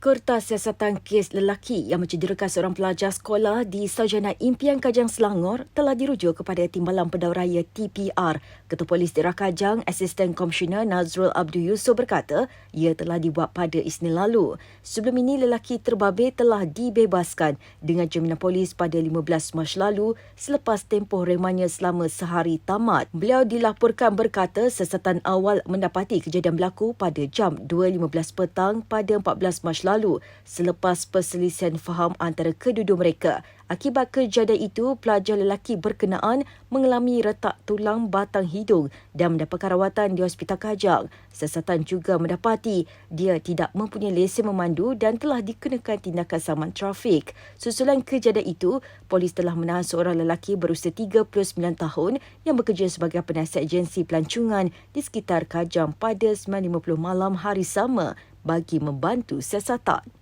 Kertas siasatan kes lelaki yang mencederakan seorang pelajar sekolah di Sarjana Impian Kajang Selangor telah dirujuk kepada Timbalan Pendau Raya TPR. Ketua Polis Daerah Kajang, Asisten Komisioner Nazrul Abdul Yusof berkata ia telah dibuat pada Isnin lalu. Sebelum ini, lelaki terbabit telah dibebaskan dengan jaminan polis pada 15 Mac lalu selepas tempoh remanya selama sehari tamat. Beliau dilaporkan berkata sesatan awal mendapati kejadian berlaku pada jam 2.15 petang pada 14 Mac lalu selepas perselisihan faham antara kedua-dua mereka. Akibat kejadian itu, pelajar lelaki berkenaan mengalami retak tulang batang hidung dan mendapatkan rawatan di Hospital Kajang. Sesatan juga mendapati dia tidak mempunyai lesen memandu dan telah dikenakan tindakan saman trafik. Susulan kejadian itu, polis telah menahan seorang lelaki berusia 39 tahun yang bekerja sebagai penasihat agensi pelancongan di sekitar Kajang pada 9.50 malam hari sama bagi membantu siasatan.